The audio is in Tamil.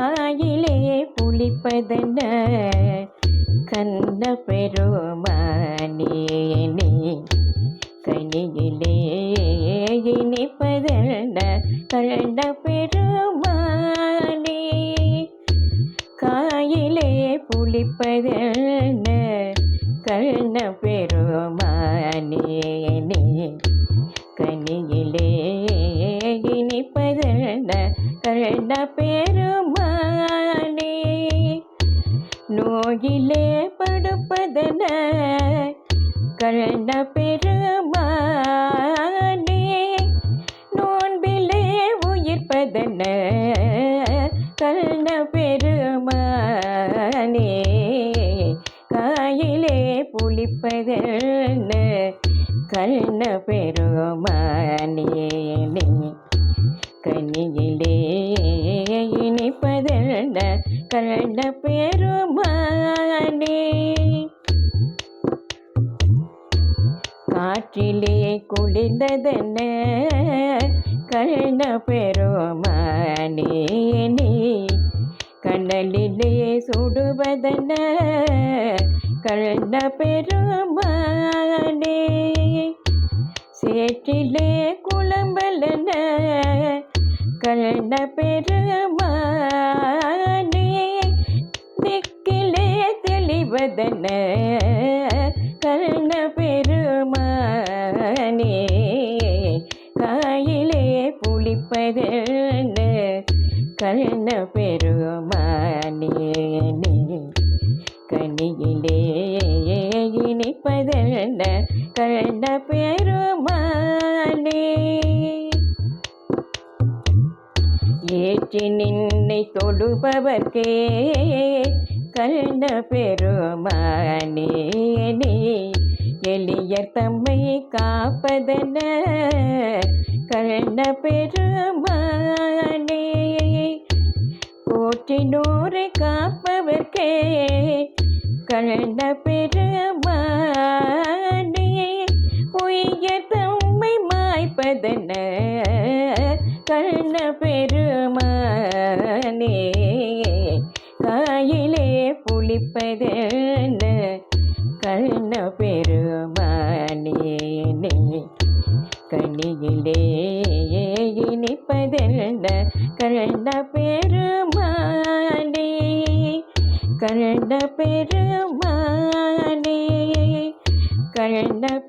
காயிலே புளிப்பதென்ன? கண்ண பெருமானே கனியிலே இனிப்பதென்ன? கண்ட பெருமானே காயிலே புளிப்பதென்ன? கண்ண பெருமானே நோயிலே படுப்பதன கண்ண பெருமானே நோன்பிலே உயிர்ப்பதன கண்ண பெருமானே காயிலே புளிப்பதன கண்ண பெருமா இனிப்பதென்ன கண்ண பெருமானே. காற்றிலே குளிர்ந்ததென்ன கண்ண பெருமானே நீ. கண்ணலிலே சுடுவதென்ன கண்ண பெருமானே. சேற்றிலே குழம்பலன கண்ண பெருமானே. தெளிவதன கண்ண பெருமானே காயிலே புளிப்பதன கர்ண பெருமானே கனியிலே இனிப்பதன கர்ண பெருமானே. ஏற்றி நின்னை தொடுபவர்க்கே கண்ட பெருமானே எளியர் தம்மை காப்பதென கண்ண பெருமானே போற்றினோரை காப்பவர்க்கே? கண்ட பெருமானே உயர் தம்மை மாய்ப்பதென கண்ண பெருமானே காயிலே புளிப்பதென்ன? கண்ண பெருமானே கனியிலே இனிப்பதென்ன? கண்ண பெருமானே கண்ண பெருமானே கண்ண